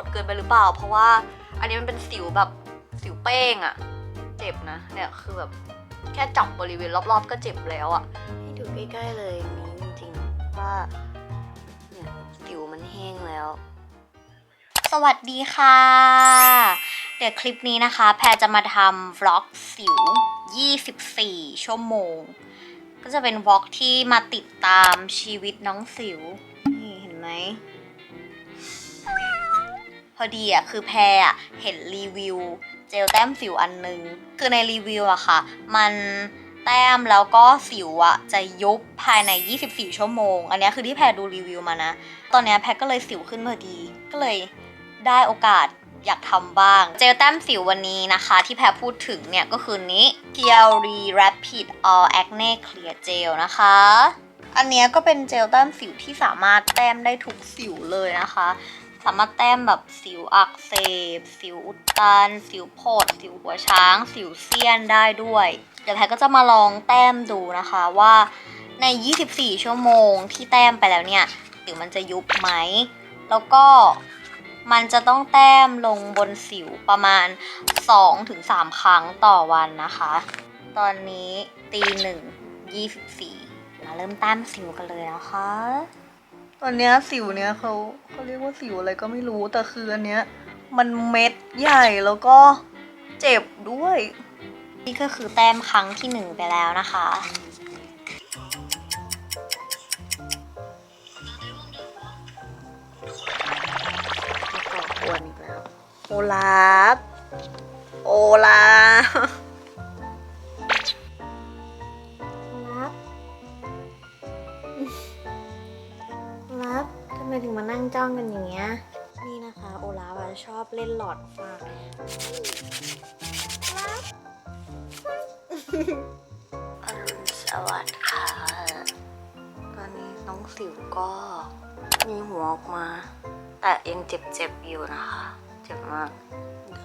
ดเกินไปหรือเปล่า เพราะว่าอันนี้มันเป็นสิวแบบสิวเป้งอะเจ็บนะเนี่ยคือแบบแค่จับบริเวณรอบๆ ก็เจ็บแล้วอะให้ดูใกล้ๆเลยนี้จริงๆว่าเนี่ยสิวมันแห้งแล้ว สวัสดีค่ะ เดี๋ยวคลิปนี้นะคะ แพรจะมาทำวล็อกสิว 24 ชั่วโมง ก็จะเป็นวล็อกที่มาติดตามชีวิตน้องสิว นี่เห็นไหมพ อดีอะคือแพรอะเห็นรีวิวเจลแต้มสิวอันนึง คือในรีวิวอะค่ะ มันแต้มแล้วก็สิวอะจะยุบภายใน 24 ชั่วโมง อันนี้คือที่แพรดูรีวิวมานะ ตอนนี้แพรก็เลยสิวขึ้นพอดี ก็เลยได้โอกาสอยากทำบ้าง เจลแต้มสิววันนี้นะคะ ที่แพรพูดถึงเนี่ยก็คือนี้ p l r e Rapid All Acne Clear Gel นะคะ อันเนี้ยก็เป็นเจลแต้มสิวที่สามารถแต้มได้ทุกสิวเลยนะคะ สามารถแต้มแบบสิวอักเสบ สิวอุดตัน สิวโพด สิวหัวช้าง สิวเซียนได้ด้วย เดี๋ยวแพทก็จะมาลองแต้มดูนะคะว่าใน 24 ชั่วโมงที่แต้มไปแล้วเนี่ยสิวมันจะยุบไหม แล้วก็มันจะต้องแต้มลงบนสิวประมาณ 2-3 ครั้งต่อวันนะคะ ตอนนี้ตีหนึ่ง24มาเริ่มแต้มสิวกันเลยนะคะ ตอนเนี้ยสิวเนี้ยเขาเขาเรียกว่าสิวอะไรก็ไม่รู้แต่คืออันเนี้ยมันเม็ดใหญ่แล้วก็เจ็บด้วย นี่ก็คือแต้มครั้งที่หนึ่งไปแล้วนะคะก่อกวนอีกแล้ว โอลาฟโอลาฟ ไมถึงมานั่งจ้องกันอย่างเงี้ย นี่นะคะ โอลาฟอะชอบเล่นหลอดไฟอรุณสวัสดิ์ค่ะ ตอนนี้น้องสิวก็มีหัวออกมา แต่ยังเจ็บๆอยู่นะคะ เจ็บมาก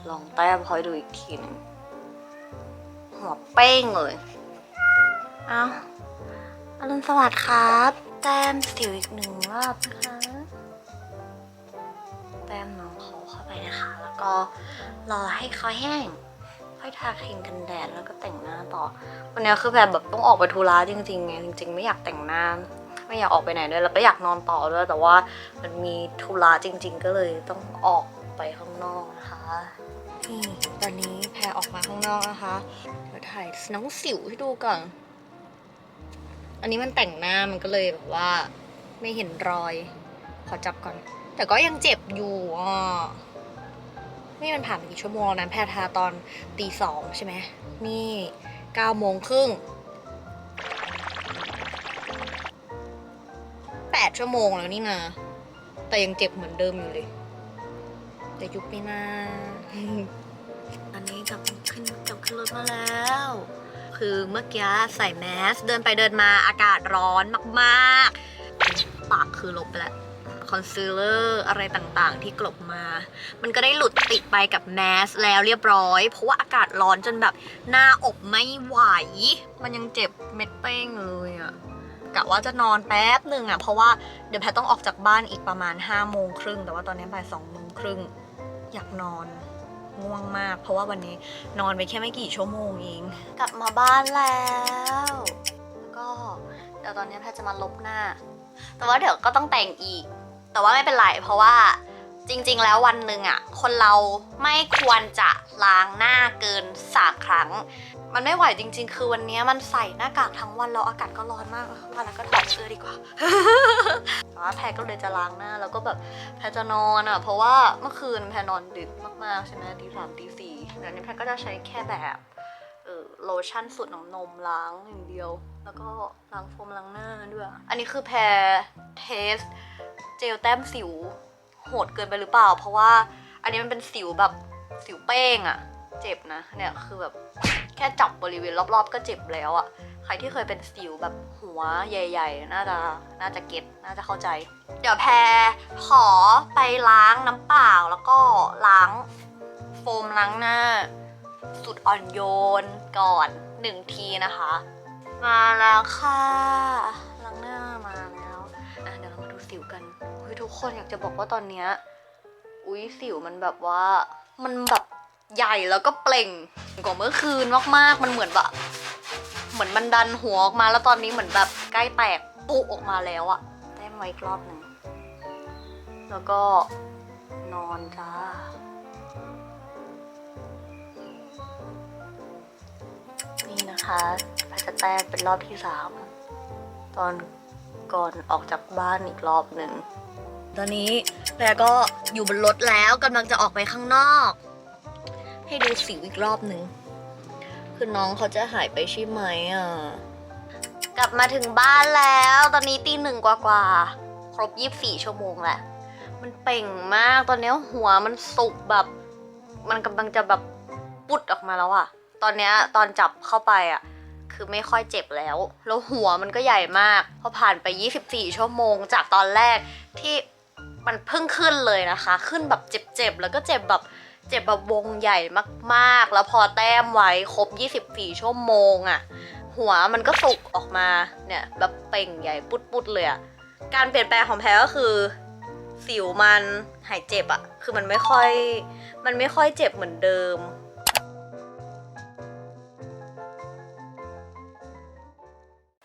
ลองแต้มพอยดูอีกทีหนึงหัวเป้งเลยเอาอรุณสวัสดิ์ครับ แต้มสิวอีกหนึ่งรอบนะคะ็รอให้เขาแห้ง ค่อยทาครีมกันแดดแล้วก็แต่งหน้าต่อ วันนี้คือแบบแบบต้องออกไปธุระจริงๆไงจริง ๆ ไม่อยากแต่งหน้า ไม่อยากออกไปไหนด้วยแล้วก็อยากนอนต่อด้วยแต่ว่ามันมีธุระจริง ๆ ก็เลยต้องออกไปข้างนอกนะคะนี่ตอนนี้แพรออกมาข้างนอกนะคะเดี๋ยวถ่ายน้องสิวให้ดูก่อน อันนี้มันแต่งหน้ามันก็เลยแบบว่าไม่เห็นรอย ขอจับก่อน แต่ก็ยังเจ็บอยู่อะ นี่มันผ่านไปกี่ชั่วโมงแล้วนะแพรทาตอนตีสองใช่ไหมนี่เก้าโมงครึ่งแปดชั่วโมงแล้วนี่นะ แต่ยังเจ็บเหมือนเดิมอยู่เลย แต่ยุบไม่นาตอนนี้กลับขึ้นกลับขึ้นรถมาแล้ว คือเมื่อกี้ใส่แมส เดินไปเดินมาอากาศร้อนมาก ๆ ปากคือลบไปแล้ว อนซีลเลอร์อะไรต่างๆ ที่กลบมา มันก็ได้หลุดติดไปกับแมสแล้วเรียบร้อย เพราะว่าอากาศร้อนจนแบบหน้าอบไม่ไหว มันยังเจ็บเม็ดเป้งเลยอะกะว่าจะนอนแป๊บหนึ่งอะเพราะว่าเดี๋ยวแพทต้องออกจากบ้านอีกประมาณ5้าโมงครึ่งแต่ว่าตอนนี้บ่ายสองโมงครึ่งอยากนอนง่วงมาก เพราะว่าวันนี้นอนไปแค่ไม่กี่ชั่วโมงเอง กลับมาบ้านแล้วแล้วก็เดี๋ยวตอนนี้แพทจะมาลบหน้า แต่ว่าเดี๋ยวก็ต้องแต่งอีก แต่ว่าไม่เป็นไรเพราะว่าจริง ๆ แล้ววันหนึ่งอะคนเราไม่ควรจะล้างหน้าเกินสาครั้ง มันไม่ไหวจริง ๆ คือวันนี้มันใส่หน้ากากทั้งวันแล้วอากาศก็ร้อนมากว่าแล้วก็ถอดเสื้อดีกว่าแต่ว่าแพรก็เลยจะล้างหน้าแล้วก็แบบแพรจะนอนอะเพราะว่าเมื่อคืนแพรนอนดึกมากๆใช่ไหมตีสามตีสี่เดี๋ยวนี้แพรก็จะใช้แค่แบบโลชั่นสูตรน้ำนมล้างอย่างเดียว แล้วก็ล้างโฟมล้างหน้าด้วย อันนี้คือแพรเทส เจลแต้มสิว โหดเกินไปหรือเปล่า เพราะว่าอันนี้มันเป็นสิวแบบสิวเป้งอะเจ็บนะเนี่ยคือแบบแค่จับบริเวณรอบๆ ก็เจ็บแล้วอะใครที่เคยเป็นสิวแบบหัวใหญ่ ๆ น่าจะน่าจะเก็ตน่าจะเข้าใจ เดี๋ยวแพรขอไปล้างน้ำเปล่าแล้วก็ล้างโฟมล้างหน้า สุดอ่อนโยนก่อนหนึ่งทีนะคะ มาแล้วค่ะ ทุกคนอยากจะบอกว่าตอนเนี้ยอุ๊ยสิวมันแบบว่า มันแบบใหญ่แล้วก็เปล่งกว่าเมื่อคืนมากๆ มันเหมือนแบบเหมือนมันดันหัวออกมาแล้วตอนนี้เหมือนแบบใกล้แตกปุออกมาแล้วอะแต้มไว้อีกรอบหนึ่งแล้วก็นอนจ้านี่นะคะพาจะแต้มเป็นรอบที่สามตอนก่อนออกจากบ้านอีกรอบหนึ่ง ตอนนี้แพรก็อยู่บนรถแล้วกำลังจะออกไปข้างนอก ให้ดูสิวอีกรอบหนึ่งคือน้องเขาจะหายไปใช่ไหมอะ กลับมาถึงบ้านแล้ว ตอนนี้ตีหนึ่งกว่าๆครบยี่บสี่ชั่วโมงแหละ มันเป่งมากตอนนี้หัวมันสุกแบบ มันกำลังจะแบบปุดออกมาแล้วอะตอนนี้ตอนจับเข้าไปอะคือไม่ค่อยเจ็บแล้ว แล้วหัวมันก็ใหญ่มาก พอผ่านไป 24 ชั่วโมง จากตอนแรกที่ มันเพิ่งขึ้นเลยนะคะ ขึ้นแบบเจ็บๆ แล้วก็เจ็บแบบเจ็บแบบวงใหญ่มากๆ แล้วพอแต้มไว้ครบ 24 ชั่วโมงอะหัวมันก็สุกออกมาเนี่ยแบบเป่งใหญ่ปุดๆเลยอะการเปลี่ยนแปลงของแพรก็คือ สิวมันหายเจ็บอะ คือมันไม่ค่อย มันไม่ค่อยเจ็บเหมือนเดิม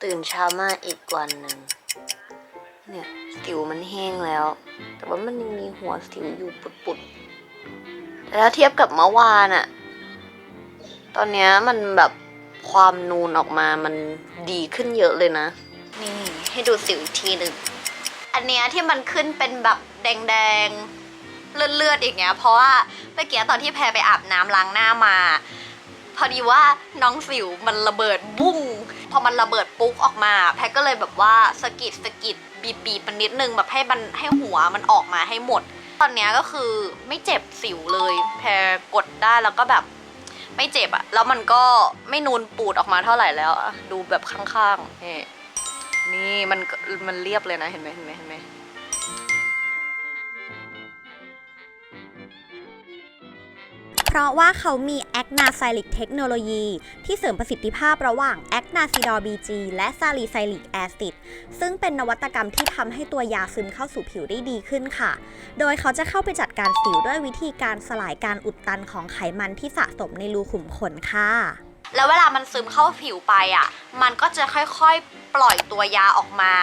ตื่นเช้ามาอีกวันหนึ่ง เนี่ยสิวมันแห้งแล้ว แต่ว่ามันยังมีหัวสิวอยู่ปุดๆแต่ถ้าเทียบกับเมื่อวานอะตอนเนี้ยมันแบบความนูนออกมามันดีขึ้นเยอะเลยนะ นี่ให้ดูสิวอีกทีหนึ่งอันเนี้ยที่มันขึ้นเป็นแบบแดงๆ เลือดๆอย่างเงี้ย เพราะว่าเมื่อกี้ตอนที่แพรไปอาบน้ำล้างหน้ามา พอดีว่าน้องสิวมันระเบิดบุ้ง พอมันระเบิดปุ๊กออกมา แพรก็เลยแบบว่าสะกิดสะกิด บีบบีบมันนิดนึงแบบให้มันให้หัวมันออกมาให้หมด ตอนนี้ก็คือไม่เจ็บสิวเลย แพรกดได้แล้วก็แบบไม่เจ็บอะแล้วมันก็ไม่นูนปูดออกมาเท่าไหร่แล้วดูแบบข้างๆนี่นี่มันมันเรียบเลยนะเห็นไหมเห็นไหมเห็นไหม เพราะว่าเขามีแอคนาไซลิกเทคโนโลยีที่เสริมประสิทธิภาพระหว่างแอคนาซิดอร์บีจีและซาลิไซลิกแอซิดซึ่งเป็นนวัตกรรมที่ทำให้ตัวยาซึมเข้าสู่ผิวได้ดีขึ้นค่ะ โดยเขาจะเข้าไปจัดการสิวด้วยวิธีการสลายการอุดตันของไขมันที่สะสมในรูขุมขนค่ะ แล้วเวลามันซึมเข้าผิวไปอะ มันก็จะค่อยๆ ปล่อยตัวยาออกมา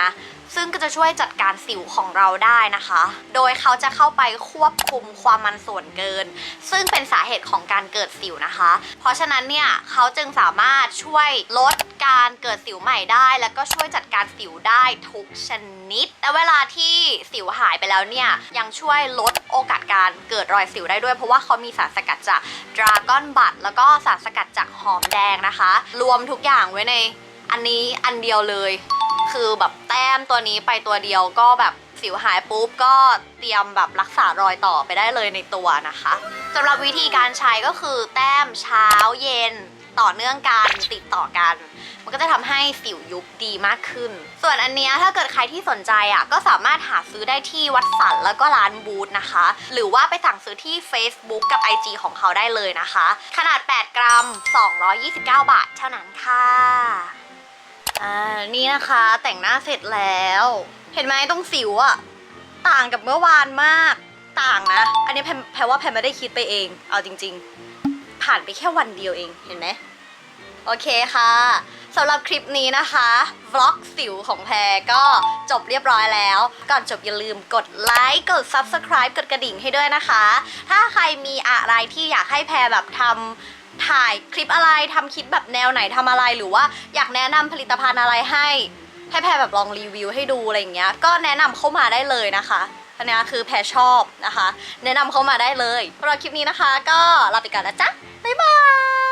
ซึ่งก็จะช่วยจัดการสิวของเราได้นะคะ โดยเขาจะเข้าไปควบคุมความมันส่วนเกิน ซึ่งเป็นสาเหตุของการเกิดสิวนะคะ เพราะฉะนั้นเนี่ยเขาจึงสามารถช่วยลดการเกิดสิวใหม่ได้ แล้วก็ช่วยจัดการสิวได้ทุกชนิดแต่เวลาที่สิวหายไปแล้วเนี่ยยังช่วยลด โอกาสการเกิดรอยสิวได้ด้วย เพราะว่าเขามีสารสกัดจากดราก้อนบัตแล้วก็สารสกัดจากหอมแดงนะคะ รวมทุกอย่างไว้ในอันนี้อันเดียวเลย คือแบบแต้มตัวนี้ไปตัวเดียวก็แบบสิวหายปุ๊บก็เตรียมแบบรักษารอยต่อไปได้เลยในตัวนะคะสำหรับวิธีการใช้ก็คือแต้มเช้าเย็น ต่อเนื่องกันติดต่อกัน มันก็จะทำให้สิวยุบดีมากขึ้น ส่วนอันเนี้ยถ้าเกิดใครที่สนใจอะก็สามารถหาซื้อได้ที่วัดสันแล้วก็ร้านบูธนะคะ หรือว่าไปสั่งซื้อที่ Facebook กับ IG ของเขาได้เลยนะคะ ขนาด 8 กรัม 229 บาท เท่านั้นค่ะอ่านี่นะคะแต่งหน้าเสร็จแล้ว เห็นไหมตรงสิวอะต่างกับเมื่อวานมากต่างนะ อันนี้แพรว่าแพมไม่ได้คิดไปเอง เอาจริง ๆ ผ่านไปแค่วันเดียวเองเห็นไหมโอเคค่ะสำหรับคลิปนี้นะคะวล็อกสิวของแพรก็จบเรียบร้อยแล้ว ก่อนจบอย่าลืมกดไลค์กด Subscribe กดกระดิ่งให้ด้วยนะคะ ถ้าใครมีอะไรที่อยากให้แพรแบบทำถ่ายคลิปอะไรทำคลิปแบบแนวไหนทำอะไรหรือว่าอยากแนะนำผลิตภัณฑ์อะไรให้ ให้แพรแบบลองรีวิวให้ดูอะไรอย่างเงี้ย ก็แนะนำเข้ามาได้เลยนะคะ อันนี้คือแพรชอบนะคะ แนะนำเข้ามาได้เลยสำหรับคลิปนี้นะคะ ก็ลาไปก่อนนะจ๊ะบ๊ายบาย